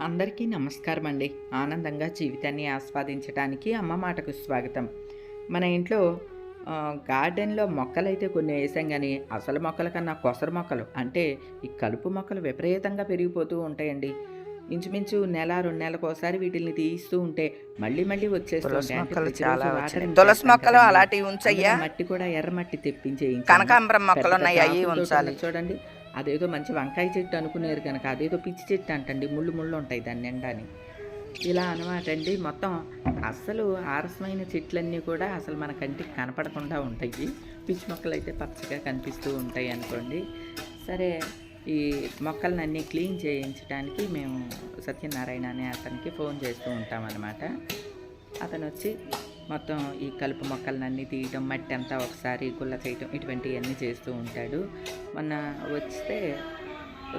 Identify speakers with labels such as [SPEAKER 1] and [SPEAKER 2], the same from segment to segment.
[SPEAKER 1] అందరికీ నమస్కారం అండి ఆనందంగా జీవితాన్ని ఆస్వాదించడానికి అమ్మ మాటకు స్వాగతం. మన ఇంట్లో గార్డెన్లో మొక్కలైతే కొన్ని వేసాం కానీ అసలు మొక్కల కన్నా కొసరు మొక్కలు అంటే ఈ కలుపు మొక్కలు విపరీతంగా పెరిగిపోతూ ఉంటాయండి. ఇంచుమించు నెల రెండు నెలలకు ఒకసారి వీటిని తీస్తూ ఉంటే మళ్ళీ మళ్ళీ వచ్చేస్తూ
[SPEAKER 2] తులసి మొక్కలు మొక్కలు. అలాంటివి ఉంచయ్యా
[SPEAKER 1] మట్టి కూడా ఎర్రమట్టి తెప్పించే
[SPEAKER 2] కనకాంబరం మొక్కలు ఉన్నాయి
[SPEAKER 1] చూడండి. అదేదో మంచి వంకాయ చెట్టు అనుకునేరు కనుక అదేదో పిచ్చి చెట్టు అంటండి ముళ్ళు ముళ్ళు ఉంటాయి దాన్ని నిండాని ఇలా అనమాట అండి. మొత్తం అస్సలు ఆరసమైన చెట్లన్నీ కూడా అసలు మన కంటికి కనపడకుండా ఉంటాయి. పిచ్చి మొక్కలు అయితే పచ్చగా కనిపిస్తూ ఉంటాయి అనుకోండి. సరే ఈ మొక్కలన్నీ క్లీన్ చేయించడానికి మేము సత్యనారాయణ అనే అతనికి ఫోన్ చేస్తూ ఉంటామన్నమాట. అతను వచ్చి మొత్తం ఈ కలుపు మొక్కలన్నీ తీయటం మట్టి అంతా ఒకసారి గుల్ల చేయటం ఇటువంటివన్నీ చేస్తూ ఉంటాడు. మొన్న వస్తే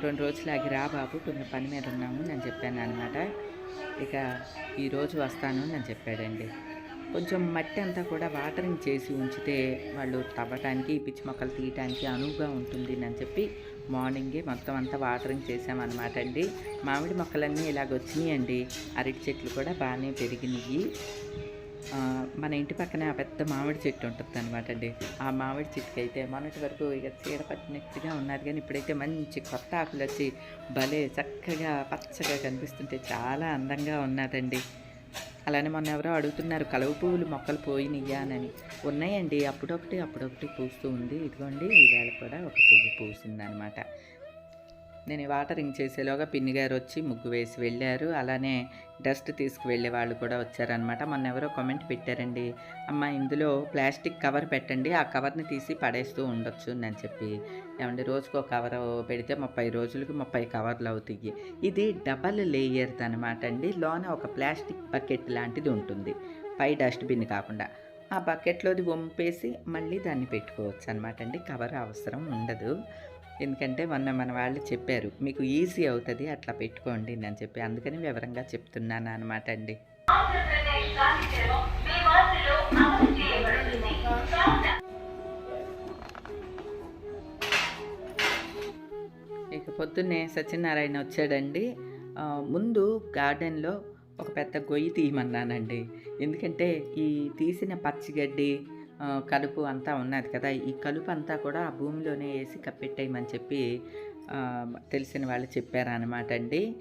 [SPEAKER 1] రెండు రోజులు ఆగి రా బాబు కొన్ని పని మీద ఉన్నాము నేను చెప్పాను అనమాట ఇక ఈరోజు వస్తాను అని చెప్పాడండి. కొంచెం మట్టి అంతా కూడా వాటరింగ్ చేసి ఉంచితే వాళ్ళు తవ్వటానికి పిచ్చి మొక్కలు తీయటానికి అనువుగా ఉంటుంది అని చెప్పి మార్నింగే మొత్తం అంతా వాటరింగ్ చేసామన్నమాట అండి. మామిడి మొక్కలన్నీ ఇలాగ వచ్చినాయండి. అరటి చెట్లు కూడా బాగానే పెరిగినాయి. మన ఇంటి పక్కనే ఆ పెద్ద మామిడి చెట్టు ఉంటుంది అనమాట అండి. ఆ మామిడి చెట్టుకి అయితే మొన్నటి వరకు ఇక చీడ పట్టినట్టుగా ఉన్నది కానీ ఇప్పుడైతే మంచి కొత్త ఆకులు వచ్చి భలే చక్కగా పచ్చగా కనిపిస్తుంటే చాలా అందంగా ఉన్నదండి. అలానే మొన్న ఎవరో అడుగుతున్నారు కలువ పువ్వులు మొక్కలు పోయినయ్యా అని. ఉన్నాయండి. అప్పుడొకటి అప్పుడొకటి పూస్తూ ఉంది. ఇదిగోండి ఈవేళ కూడా ఒక పువ్వు పూసిందనమాట నేను వాటరింగ్ చేసేలోగా పిన్ని గారు వచ్చి ముగ్గు వేసి వెళ్ళారు. అలానే డస్ట్ తీసుకువెళ్ళే వాళ్ళు కూడా వచ్చారనమాట మొన్న ఎవరో కామెంట్ పెట్టారండి అమ్మ ఇందులో ప్లాస్టిక్ కవర్ పెట్టండి ఆ కవర్ని తీసి పడేస్తూ ఉండొచ్చు అని చెప్పి. ఏమంటే రోజుకో కవర్ పెడితే ముప్పై రోజులకు ముప్పై కవర్లు అవుతాయి. ఇది డబల్ లేయర్ది అనమాట అండి. లోన ఒక ప్లాస్టిక్ బకెట్ లాంటిది ఉంటుంది. పై డస్ట్బిన్ కాకుండా. ఆ బకెట్లోది వంపేసి మళ్ళీ దాన్ని పెట్టుకోవచ్చు అనమాట అండి. కవర్ అవసరం ఉండదు. ఎందుకంటే మొన్న మన వాళ్ళు చెప్పారు మీకు ఈజీ అవుతుంది అట్లా పెట్టుకోండి అని చెప్పి. అందుకని వివరంగా చెప్తున్నాను అనమాట అండి. ఇక పొద్దున్నే సత్యనారాయణ వచ్చాడండి. ముందు గార్డెన్లో ఒక పెద్ద గొయ్యి తీయమన్నానండి. ఎందుకంటే ఈ తీసిన పచ్చిగడ్డి కలుపు అంతా ఉన్నది కదా. ఈ కలుపు అంతా కూడా ఆ భూమిలోనే వేసి కప్పెట్టేయమని చెప్పి తెలిసిన వాళ్ళు చెప్పారనమాట అండి.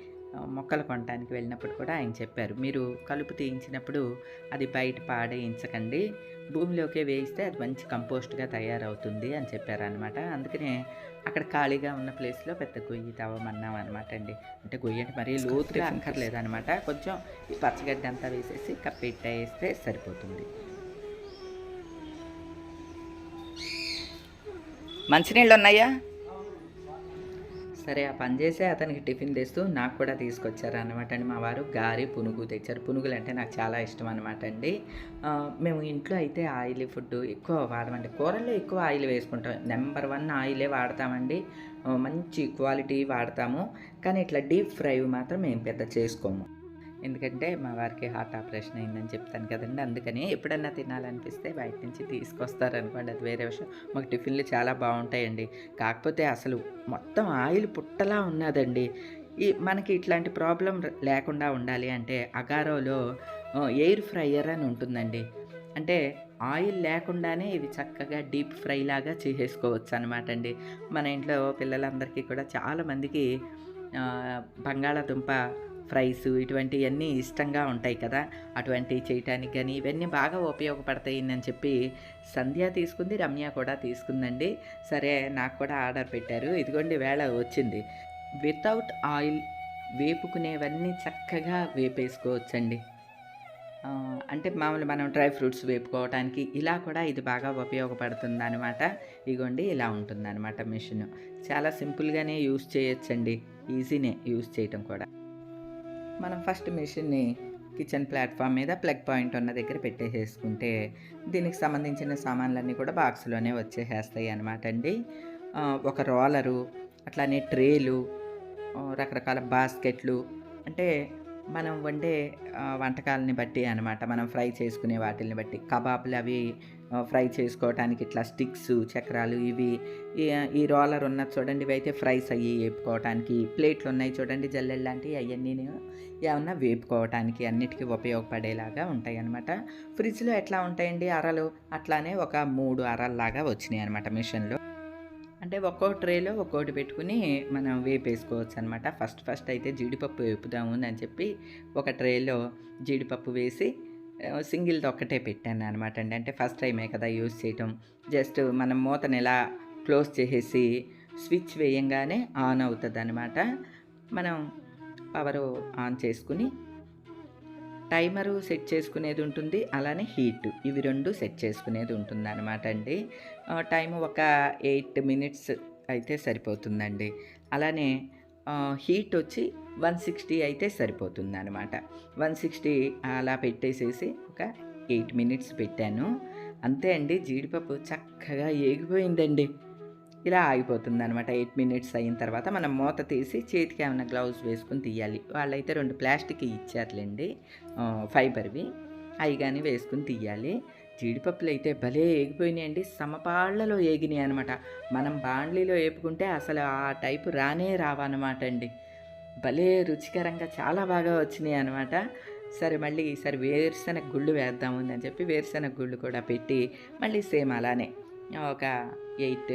[SPEAKER 1] మొక్కలు కొనడానికి వెళ్ళినప్పుడు కూడా ఆయన చెప్పారు. మీరు కలుపు తీయించినప్పుడు అది బయట పాడేయించకండి. భూమిలోకే వేయిస్తే అది మంచి కంపోస్ట్గా తయారవుతుంది అని చెప్పారనమాట అందుకనే అక్కడ ఖాళీగా ఉన్న ప్లేస్లో పెద్ద గొయ్యి తవ్వమన్నాం అనమాట అండి. అంటే గొయ్యి అంటే మరీ లోతుగా అంకర్లేదు అనమాట కొంచెం ఈ పచ్చగడ్డి అంతా వేసేసి కప్పెట్టేస్తే సరిపోతుంది.
[SPEAKER 2] మంచినీళ్ళు ఉన్నాయా
[SPEAKER 1] సరే ఆ పని చేసే అతనికి టిఫిన్ తెస్తూ నాకు కూడా తీసుకొచ్చారు అనమాట అండి మా వారు. గారి పునుగు తెచ్చారు. పునుగులు అంటే నాకు చాలా ఇష్టం అనమాట అండి. మేము ఇంట్లో అయితే ఆయిల్ ఫుడ్ ఎక్కువ వాడమండి. కూరల్లో ఎక్కువ ఆయిల్ వేసుకుంటాం. నెంబర్ వన్ ఆయిలే వాడతామండి. మంచి క్వాలిటీ వాడతాము. కానీ ఇట్లా డీప్ ఫ్రై మాత్రం మేము పెద్ద చేసుకోము. ఎందుకంటే మా వారికి హార్ట్ ఆపరేషన్ అయిందని చెప్తాను కదండి. అందుకని ఎప్పుడన్నా తినాలనిపిస్తే బయట నుంచి తీసుకొస్తారనుకోండి. అది వేరే విషయం. మాకు టిఫిన్లు చాలా బాగుంటాయండి. కాకపోతే అసలు మొత్తం ఆయిల్ పుట్టలా ఉన్నదండి. ఈ మనకి ఇట్లాంటి ప్రాబ్లం లేకుండా ఉండాలి అంటే అగారోలో ఎయిర్ ఫ్రైయర్ అని ఉంటుందండి. అంటే ఆయిల్ లేకుండానే ఇవి చక్కగా డీప్ ఫ్రై లాగా చేసేసుకోవచ్చు అనమాట అండి. మన ఇంట్లో పిల్లలందరికీ కూడా చాలామందికి బంగాళాదుంప ఫ్రైస్ ఇటువంటివన్నీ ఇష్టంగా ఉంటాయి కదా. అటువంటివి చేయటానికి కానీ ఇవన్నీ బాగా ఉపయోగపడతాయి అని చెప్పి సంధ్య తీసుకుంది రమ్య కూడా తీసుకుందండి. సరే నాకు కూడా ఆర్డర్ పెట్టారు. ఇదిగోండి వేళ వచ్చింది. వితౌట్ ఆయిల్ వేపుకునేవన్నీ చక్కగా వేపేసుకోవచ్చండి. అంటే మామూలు మనం డ్రై ఫ్రూట్స్ వేపుకోవడానికి ఇలా కూడా ఇది బాగా ఉపయోగపడుతుంది అనమాట ఇగోండి ఇలా ఉంటుంది అనమాట మిషన్. చాలా సింపుల్గానే యూస్ చేయొచ్చండి. ఈజీనే యూస్ చేయటం కూడా. మనం ఫస్ట్ మిషన్ని కిచెన్ ప్లాట్ఫామ్ మీద ప్లగ్ పాయింట్ ఉన్న దగ్గర పెట్టేసేసుకుంటే దీనికి సంబంధించిన సామాన్లన్నీ కూడా బాక్స్లోనే వచ్చేసేస్తాయి అనమాట అండి. ఒక రోలరు అట్లానే ట్రేలు రకరకాల బాస్కెట్లు అంటే మనం వండే వంటకాలని బట్టి అనమాట మనం ఫ్రై చేసుకునే వాటిని బట్టి. కబాబ్లు అవి ఫ్రై చేసుకోవటానికి ఇట్లా స్టిక్స్ చక్రాలు ఇవి ఈ- ఈ రోలర్ ఉన్నది చూడండి ఇవి అయితే ఫ్రైస్ అయ్యి వేపుకోవటానికి. ప్లేట్లు ఉన్నాయి చూడండి జల్లెలు లాంటివి అవన్నీ ఏమన్నా వేపుకోవటానికి అన్నిటికీ ఉపయోగపడేలాగా ఉంటాయి అనమాట ఫ్రిడ్జ్లో ఎట్లా ఉంటాయండి అరలు? అట్లానే ఒక మూడు అరల్లాగా వచ్చినాయి అనమాట మిషన్లో. అంటే ఒక్కో ట్రేలో ఒక్కోటి పెట్టుకుని మనం వేపేసుకోవచ్చు అనమాట ఫస్ట్ ఫస్ట్ అయితే జీడిపప్పు వేపుదాము అని చెప్పి ఒక ట్రేలో జీడిపప్పు వేసి సింగిల్ది ఒక్కటే పెట్టాను అనమాట అండి. అంటే ఫస్ట్ టైమే కదా యూజ్ చేయటం. జస్ట్ మనం మూతను ఇలా క్లోజ్ చేసేసి స్విచ్ వేయంగానే ఆన్ అవుతుంది అనమాట మనం పవర్ ఆన్ చేసుకుని టైమరు సెట్ చేసుకునేది ఉంటుంది అలానే హీట్. ఇవి రెండు సెట్ చేసుకునేది ఉంటుంది అనమాట అండి టైం ఒక ఎయిట్ మినిట్స్ అయితే సరిపోతుందండి. అలానే హీట్ వచ్చి వన్ సిక్స్టీ అయితే సరిపోతుంది అనమాట వన్ సిక్స్టీ అలా పెట్టేసేసి ఒక ఎయిట్ మినిట్స్ పెట్టాను. అంతే అండి జీడిపప్పు చక్కగా ఏగిపోయిందండి. ఇలా ఆగిపోతుంది అనమాట ఎయిట్ మినిట్స్ అయిన తర్వాత మనం మూత తీసి చేతికి ఏమైనా గ్లౌజ్ వేసుకుని తీయాలి. వాళ్ళైతే రెండు ప్లాస్టిక్ ఇచ్చారులేండి ఫైబర్వి. అవి కానీ వేసుకుని తీయాలి. జీడిపప్పులు అయితే భలే ఏగిపోయినాయండి. సమపాళ్ళలో ఏగినాయి అనమాట మనం బాండ్లీలో వేపుకుంటే అసలు ఆ టైపు రానే రావన్నమాట అండి. భలే రుచికరంగా చాలా బాగా వచ్చినాయి అనమాట సరే మళ్ళీ ఈసారి వేరుశనగ గుళ్ళు వేద్దాము అని చెప్పి వేరుశనగ గుళ్ళు కూడా పెట్టి మళ్ళీ సేమ్ అలానే ఒక ఎయిట్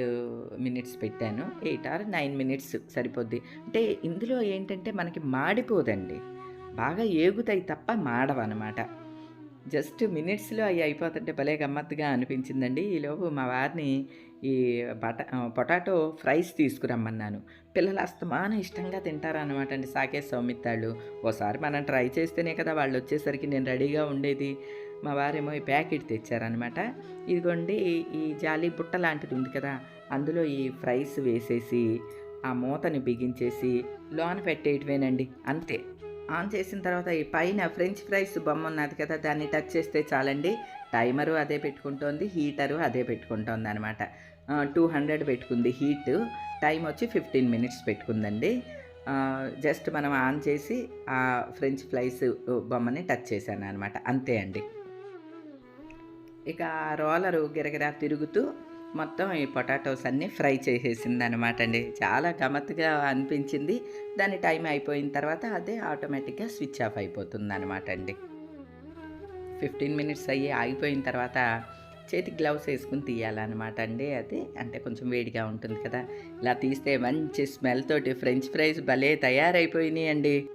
[SPEAKER 1] మినిట్స్ పెట్టాను. ఎయిట్ ఆర్ నైన్ మినిట్స్ సరిపోద్ది. అంటే ఇందులో ఏంటంటే మనకి మాడిపోదండి. బాగా ఏగుతాయి తప్ప మాడవన్నమాట. జస్ట్ మినిట్స్లో అవి అయిపోతుంటే భలే గమ్మత్తుగా అనిపించిందండి. ఈలోపు మా వారిని ఈ బట పొటాటో ఫ్రైస్ తీసుకురమ్మన్నాను. పిల్లలు అస్తమానం ఇష్టంగా తింటారనమాట అండి. సాకే సౌమిత్తాళ్ళు. ఓసారి మనం ట్రై చేస్తేనే కదా వాళ్ళు వచ్చేసరికి నేను రెడీగా ఉండేది. మా వారేమో ఈ ప్యాకెట్ తెచ్చారనమాట ఇదిగోండి ఈ జాలి బుట్ట లాంటిది ఉంది కదా అందులో ఈ ఫ్రైస్ వేసేసి ఆ మూతని బిగించేసి లోన పెట్టేయటమేనండి అంతే. ఆన్ చేసిన తర్వాత ఈ పైన ఫ్రెంచ్ ఫ్రైస్ బొమ్మ ఉన్నది కదా దాన్ని టచ్ చేస్తే చాలండి. టైమరు అదే పెట్టుకుంటోంది హీటరు అదే పెట్టుకుంటోంది అనమాట టూ హండ్రెడ్ పెట్టుకుంది హీట్. టైం వచ్చి ఫిఫ్టీన్ మినిట్స్ పెట్టుకుందండి. జస్ట్ మనం ఆన్ చేసి ఆ ఫ్రెంచ్ ఫ్రైస్ బొమ్మని టచ్ చేశాను అనమాట అంతే అండి. ఇక ఆ రోలరు గిరగిరా తిరుగుతూ మొత్తం ఈ పొటాటోస్ అన్నీ ఫ్రై చేసేసింది అనమాట అండి. చాలా గమ్మత్తుగా అనిపించింది. దాని టైం అయిపోయిన తర్వాత అదే ఆటోమేటిక్గా స్విచ్ ఆఫ్ అయిపోతుంది అనమాట అండి. ఫిఫ్టీన్ మినిట్స్ అయ్యి ఆగిపోయిన తర్వాత చేతికి గ్లౌస్ వేసుకుని తీయాలన్నమాట అండి అది. అంటే కొంచెం వేడిగా ఉంటుంది కదా. ఇలా తీస్తే మంచి స్మెల్ తోటి ఫ్రెంచ్ ఫ్రైస్ భలే తయారైపోయినాయి అండి.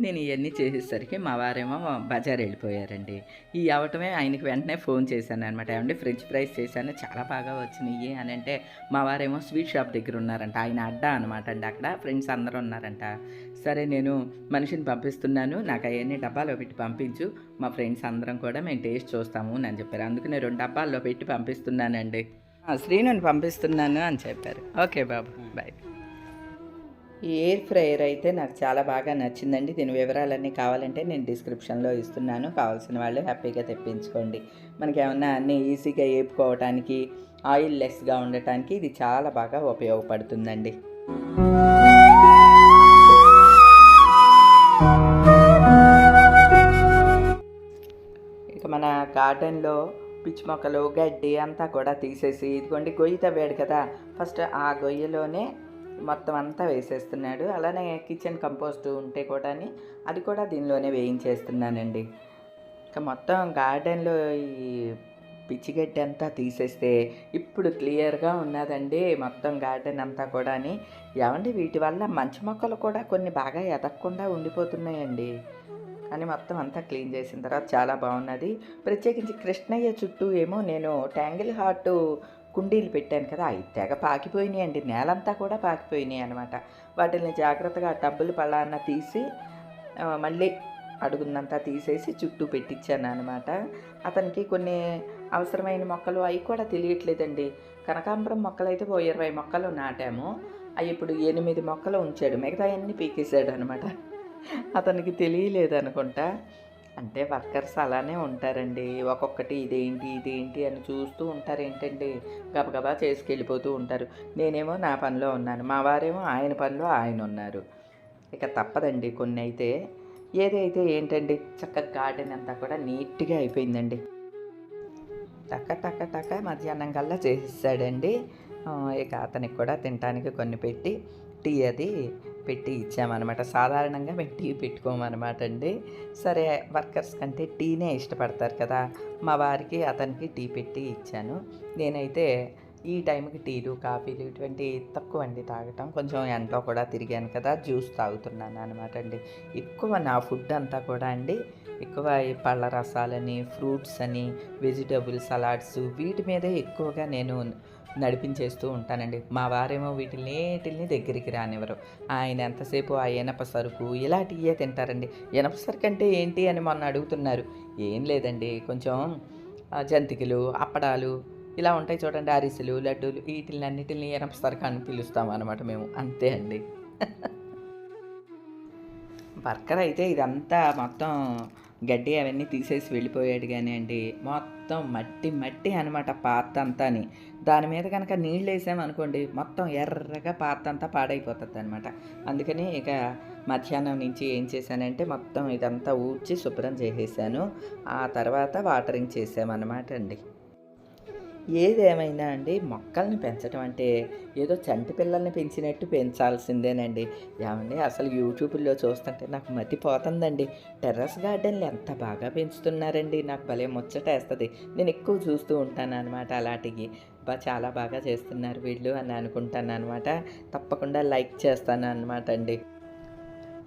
[SPEAKER 1] నేను ఇవన్నీ చేసేసరికి మా వారేమో బజార్ వెళ్ళిపోయారండి ఈ అవటమే ఆయనకి వెంటనే ఫోన్ చేశాను అనమాట ఏమంటే ఫ్రెంచ్ ఫ్రైస్ చేశాను చాలా బాగా వచ్చినాయి అని అంటే మా వారేమో స్వీట్ షాప్ దగ్గర ఉన్నారంట ఆయన అడ్డా అనమాట అండి అక్కడ. ఫ్రెండ్స్ అందరూ ఉన్నారంట. సరే నేను మనిషిని పంపిస్తున్నాను. నాకు అవన్నీ డబ్బాలో పెట్టి పంపించు. మా ఫ్రెండ్స్ అందరం కూడా మేము టేస్ట్ చూస్తాము అని చెప్పారు. అందుకనే రెండు డబ్బాల్లో పెట్టి పంపిస్తున్నానండి. "ఆ, శ్రీనుని పంపిస్తున్నాను అని చెప్పారు. ఓకే బాబు. బాయ్. ఈ ఎయిర్ ఫ్రైయర్ అయితే నాకు చాలా బాగా నచ్చిందండి. దీని వివరాలన్నీ కావాలంటే నేను డిస్క్రిప్షన్లో ఇస్తున్నాను. కావాల్సిన వాళ్ళు హ్యాపీగా తెప్పించుకోండి. మనకి ఏమన్నా అన్నీ ఈజీగా వేపుకోవటానికి ఆయిల్ లెస్గా ఉండటానికి ఇది చాలా బాగా ఉపయోగపడుతుందండి. ఇక మన గార్డెన్లో పిచ్చి మొక్కలు గడ్డి అంతా కూడా తీసేసి ఇదిగోండి గొయ్యి తవ్వాడు కదా ఫస్ట్ ఆ గొయ్యలోనే మొత్తం అంతా వేసేస్తున్నాడు. అలానే కిచెన్ కంపోస్ట్ ఉంటే కూడా అది కూడా దీనిలోనే వేయించేస్తున్నానండి. ఇంకా మొత్తం గార్డెన్లో ఈ పిచ్చిగడ్డి అంతా తీసేస్తే ఇప్పుడు క్లియర్గా ఉన్నదండి మొత్తం గార్డెన్ అంతా కూడా ఏమండి వీటి వల్ల మంచి మొక్కలు కూడా కొన్ని బాగా ఎదగకుండా ఉండిపోతున్నాయండి. కానీ మొత్తం అంతా క్లీన్ చేసిన తర్వాత చాలా బాగున్నది. ప్రత్యేకించి కృష్ణయ్య చుట్టూ ఏమో నేను ట్యాంగిల్ హార్ట్ కుండీలు పెట్టాను కదా అవి తెగ పాకిపోయినాయి అండి. నేలంతా కూడా పాకిపోయినాయి అనమాట వాటిని జాగ్రత్తగా టబ్బులు పళ్ళాన్న తీసి మళ్ళీ అడుగునంతా తీసేసి చుట్టూ పెట్టించాను అనమాట అతనికి కొన్ని అవసరమైన మొక్కలు అవి కూడా తెలియట్లేదండి. కనకాంబరం మొక్కలు అయితే ఓ ఇరవై మొక్కలు నాటాము. అవి ఇప్పుడు ఎనిమిది మొక్కలు ఉంచాడు. మిగతా అన్నీ పీకేసాడు అనమాట అతనికి తెలియలేదు అనుకుంటా. అంటే వర్కర్స్ అలానే ఉంటారండి. ఒక్కొక్కటి ఇదేంటి ఇదేంటి అని చూస్తూ ఉంటారు ఏంటండి గబగబా చేసుకెళ్ళిపోతూ ఉంటారు. నేనేమో నా పనిలో ఉన్నాను. మా వారేమో ఆయన పనిలో ఆయన ఉన్నారు. ఇక తప్పదండి కొన్ని అయితే. ఏదైతే ఏంటండి? చక్కగా గార్డెన్ అంతా కూడా నీట్గా అయిపోయిందండి. టక టక టక మధ్యాహ్నం కల్లా చేసేసాడండి. ఇక అతనికి కూడా తినడానికి కొన్ని పెట్టి టీ అది పెట్టి ఇచ్చామన్నమాట. సాధారణంగా మేము టీ పెట్టుకోమన్నమాట అండి. సరే వర్కర్స్ కంటే టీనే ఇష్టపడతారు కదా. మా వారికి అతనికి టీ పెట్టి ఇచ్చాను. నేనైతే ఈ టైంకి టీలు కాఫీలు ఇటువంటి తక్కువ అండి తాగటం. కొంచెం ఎండలో కూడా తిరిగాను కదా జ్యూస్ తాగుతున్నాను అనమాట అండి. ఎక్కువ నా ఫుడ్ అంతా కూడా అండి ఎక్కువ ఈ పళ్ళ రసాలని ఫ్రూట్స్ అని వెజిటబుల్ సలాడ్స్ వీటి మీదే ఎక్కువగా నేను నడిపించేస్తూ ఉంటానండి. మా వారేమో వీటినేటిని దగ్గరికి రానివ్వరు. ఆయన ఎంతసేపు ఆ ఎనప సరుకు ఇలాంటివే తింటారండి. ఎనప సరుకు అంటే ఏంటి అని మొన్న అడుగుతున్నారు. ఏం లేదండి. కొంచెం జంతికలు అప్పడాలు ఇలా ఉంటాయి చూడండి. అరిసెలు లడ్డూలు వీటిని అన్నిటిని ఎనప సరుకు అని పిలుస్తాం అనమాట మేము. అంతే అండి. వర్కర్ అయితే ఇదంతా మొత్తం గడ్డి అవన్నీ తీసేసి వెళ్ళిపోయాడు కానీ అండి మొత్తం మొత్తం మట్టి మట్టి అనమాట పాత అంతాని దాని మీద కనుక నీళ్ళు వేసామనుకోండి మొత్తం ఎర్రగా పాత అంతా పాడైపోతుంది అనమాట అందుకని ఇక మధ్యాహ్నం నుంచి ఏం చేశానంటే మొత్తం ఇదంతా ఊడ్చి శుభ్రం చేసేసాను. ఆ తర్వాత వాటరింగ్ చేసామన్నమాట అండి. ఏదేమైనా అండి మొక్కల్ని పెంచడం అంటే ఏదో చంటి పిల్లల్ని పెంచినట్టు పెంచాల్సిందేనండి. ఏమండి అసలు యూట్యూబ్లో చూస్తుంటే నాకు మతిపోతుందండి టెర్రస్ గార్డెన్లు ఎంత బాగా పెంచుతున్నారండి. నాకు భలే ముచ్చటేస్తుంది. నేను ఎక్కువ చూస్తూ ఉంటాను అనమాట అలాంటివి. బా చాలా బాగా చేస్తున్నారు వీళ్ళు అని అనుకుంటాను అనమాట తప్పకుండా లైక్ చేస్తాను అనమాట అండి.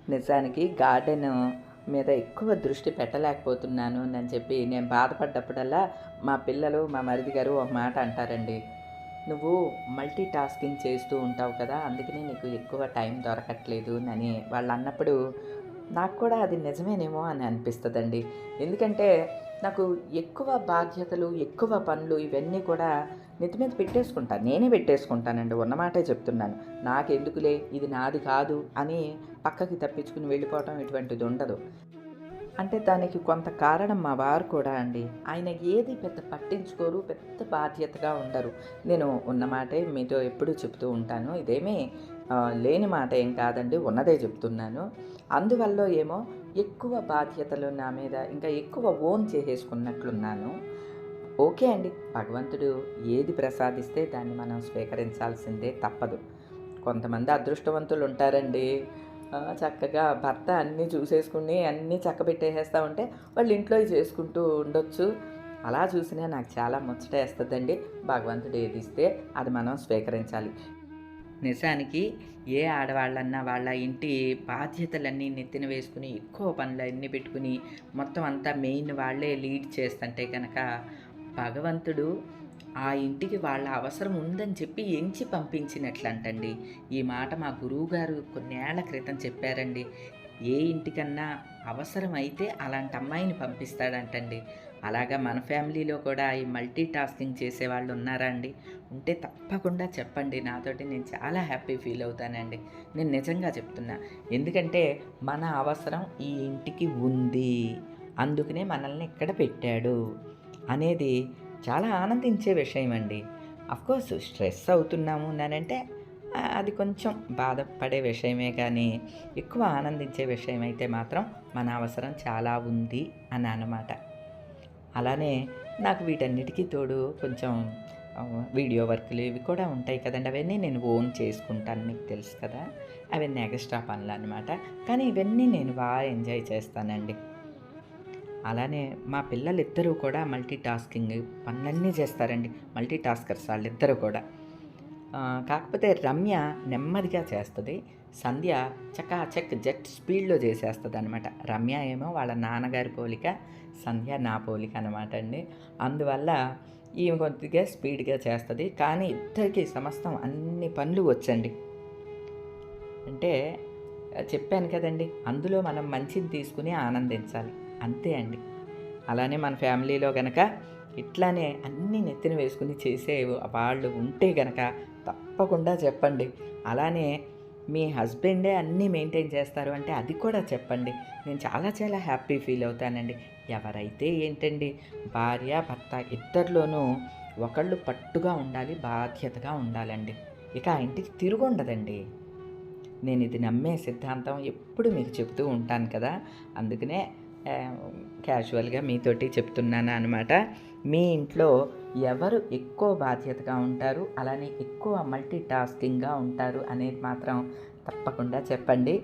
[SPEAKER 1] నిజానికి గార్డెన్ మీద ఎక్కువ దృష్టి పెట్టలేకపోతున్నాను అని చెప్పి నేను బాధపడ్డప్పుడల్లా మా పిల్లలు మా మరిది గారు ఒక మాట అంటారండి. నువ్వు మల్టీ టాస్కింగ్ చేస్తూ ఉంటావు కదా అందుకని నీకు ఎక్కువ టైం దొరకట్లేదు అని వాళ్ళు అన్నప్పుడు నాకు కూడా అది నిజమేనేమో అని అనిపిస్తుందండి. ఎందుకంటే నాకు ఎక్కువ బాధ్యతలు ఎక్కువ పనులు ఇవన్నీ కూడా నెత్తి మీద పెట్టేసుకుంటాను నేనే పెట్టేసుకుంటానండి ఉన్నమాటే చెప్తున్నాను. నాకెందుకులే ఇది నాది కాదు అని పక్కకి తప్పించుకుని వెళ్ళిపోవటం ఇటువంటిది ఉండదు. అంటే దానికి కొంత కారణం మా వారు కూడా అండి. ఆయన ఏది పెద్ద పట్టించుకోరు పెద్ద బాధ్యతగా ఉండరు. నేను ఉన్న మాటే మీతో ఎప్పుడూ చెప్తూ ఉంటాను. ఇదేమీ లేని మాట ఏం కాదండి ఉన్నదే చెప్తున్నాను. అందువల్ల ఏమో ఎక్కువ బాధ్యతలు నా మీద ఇంకా ఎక్కువ ఓన్ చేసేసుకున్నట్లున్నాను. ఓకే అండి. భగవంతుడు ఏది ప్రసాదిస్తే దాన్ని మనం స్వీకరించాల్సిందే తప్పదు. కొంతమంది అదృష్టవంతులు ఉంటారండి. చక్కగా భర్త అన్నీ చూసేసుకుని అన్నీ చక్కబెట్టేసేస్తూ ఉంటే వాళ్ళు ఇంట్లో చేసుకుంటూ ఉండొచ్చు. అలా చూసినా నాకు చాలా ముచ్చట వేస్తుందండి భగవంతుడు ఏది ఇస్తే అది మనం స్వీకరించాలి. నిజానికి ఏ ఆడవాళ్ళన్నా వాళ్ళ ఇంటి బాధ్యతలన్నీ నెత్తిన వేసుకుని ఎక్కువ పనులు అన్నీ పెట్టుకుని మొత్తం అంతా మెయిన్ వాళ్ళే లీడ్ చేస్తుంటే కనుక భగవంతుడు ఆ ఇంటికి వాళ్ళ అవసరం ఉందని చెప్పి ఎంచి పంపించినట్లంటండి. ఈ మాట మా గురువుగారు కొన్నేళ్ళ క్రితం చెప్పారండి. ఏ ఇంటికన్నా అవసరం అయితే అలాంటి అమ్మాయిని పంపిస్తాడంటండి. అలాగా మన ఫ్యామిలీలో కూడా ఈ మల్టీ టాస్కింగ్ చేసే వాళ్ళు ఉన్నారా అండి ఉంటే తప్పకుండా చెప్పండి. నాతోటి నేను చాలా హ్యాపీ ఫీల్ అవుతానండి. నేను నిజంగా చెప్తున్నా. ఎందుకంటే మన అవసరం ఈ ఇంటికి ఉంది. అందుకనే మనల్ని ఇక్కడ పెట్టాడు. అనేది చాలా ఆనందించే విషయం అండి అఫ్కోర్స్ స్ట్రెస్ అవుతున్నాము అంటే అది కొంచెం బాధపడే విషయమే కానీ ఎక్కువ ఆనందించే విషయం అయితే మాత్రం మన అవసరం చాలా ఉంది అని అన్నమాట అలానే నాకు వీటన్నిటికీ తోడు కొంచెం వీడియో వర్క్లు ఇవి కూడా ఉంటాయి కదండి. అవన్నీ నేను ఓన్ చేసుకుంటాను మీకు తెలుసు కదా. అవన్నీ ఎక్స్ట్రా పనులు అనమాట కానీ ఇవన్నీ నేను బాగా ఎంజాయ్ చేస్తానండి. అలానే మా పిల్లలు ఇద్దరూ కూడా మల్టీ టాస్కింగ్ పనులన్నీ చేస్తారండి మల్టీ టాస్కర్స్ వాళ్ళిద్దరూ కూడా. కాకపోతే రమ్య నెమ్మదిగా చేస్తుంది సంధ్య చకాచక్ జెట్ స్పీడ్లో చేసేస్తుంది అనమాట రమ్య ఏమో వాళ్ళ నాన్నగారి పోలిక సంధ్య నా పోలిక అనమాట అండి. అందువల్ల ఈమె కొద్దిగా స్పీడ్గా చేస్తుంది కానీ ఇద్దరికి సమస్తం అన్ని పనులు వచ్చండి. అంటే చెప్పాను కదండి అందులో మనం మంచిని తీసుకుని ఆనందించాలి. అంతే అండి. అలానే మన ఫ్యామిలీలో గనక ఇట్లానే అన్నీ నెత్తిన వేసుకుని చేసే వాళ్ళు ఉంటే గనక తప్పకుండా చెప్పండి. అలానే మీ హస్బెండే అన్నీ మెయింటైన్ చేస్తారు అంటే అది కూడా చెప్పండి. నేను చాలా చాలా హ్యాపీ ఫీల్ అవుతానండి. ఎవరైతే ఏంటండి భార్య భర్త ఇద్దరిలోనూ ఒకళ్ళు పట్టుగా ఉండాలి బాధ్యతగా ఉండాలండి. ఇక ఆ ఇంటికి తిరుగు ఉండదండి. నేను ఇది నమ్మే సిద్ధాంతం ఎప్పుడు మీకు చెప్తూ ఉంటాను కదా. అందుకనే క్యాజువల్గా మీతోటి చెప్తున్నాను అనమాట మీ ఇంట్లో ఎవరు ఎక్కువ బాధ్యతగా ఉంటారు? అలానే ఎక్కువ మల్టీ టాస్కింగ్గా ఉంటారు అనేది మాత్రం తప్పకుండా చెప్పండి.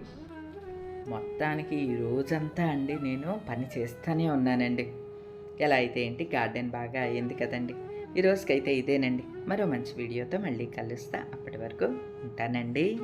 [SPEAKER 1] మొత్తానికి ఈ రోజంతా అండి నేను పని చేస్తూనే ఉన్నానండి. ఎలా అయితే ఏంటి? గార్డెన్ బాగా అయ్యింది కదండి. ఈ రోజుకైతే ఇదేనండి. మరో మంచి వీడియోతో మళ్ళీ కలుస్తా. అప్పటి వరకు ఉంటానండి.